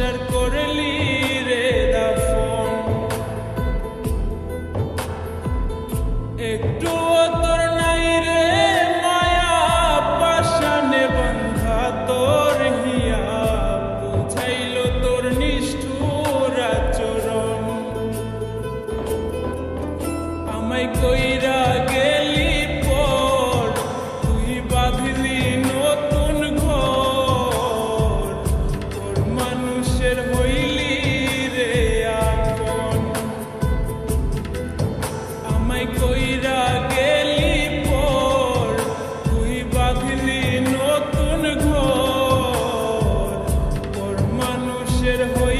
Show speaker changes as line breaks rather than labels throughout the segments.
ভালোবাসার করলি রে দাফন। একটু তোর নাই রে মায়া পাশানে বন্ধা তোর। মানুষের হইলি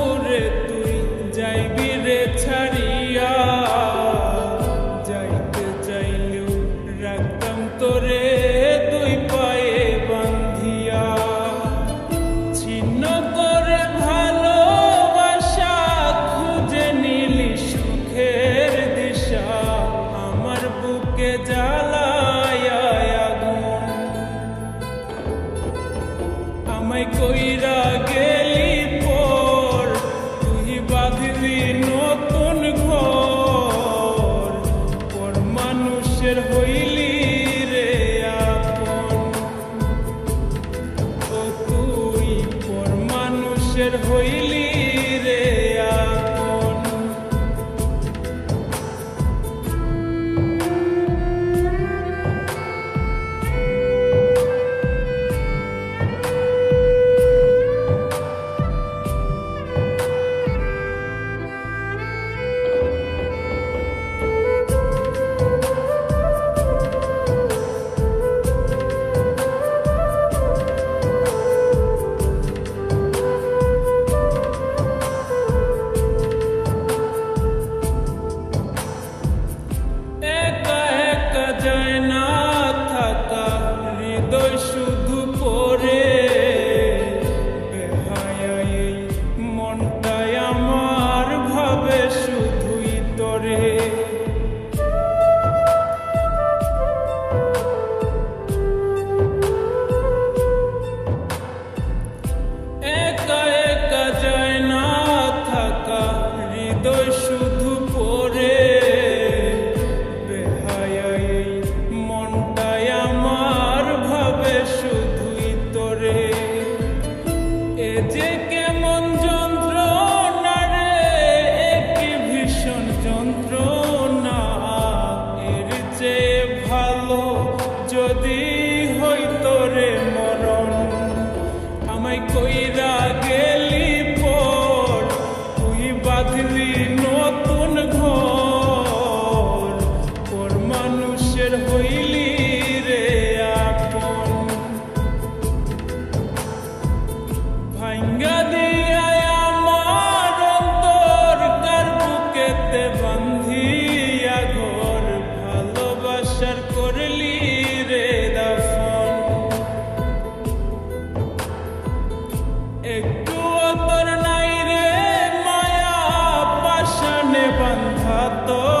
তোরে দুই পায়ে বান্ধিয়া ছিন্ন করে ভালোবাসা খুঁজে নিলি সুখের দিশা। আমার বুকে জ্বালায় মানুষের হইলি মানুষের হইলি রে আপন। ভাঙ্গা দিয়া আমার অন্তর, কার বুকেতে বান্ধিয়া ঘর, ভালোবাসার করলি রে দাফন। একটু তোর নাই রে, মায়া পাশানে বান্ধা তোর।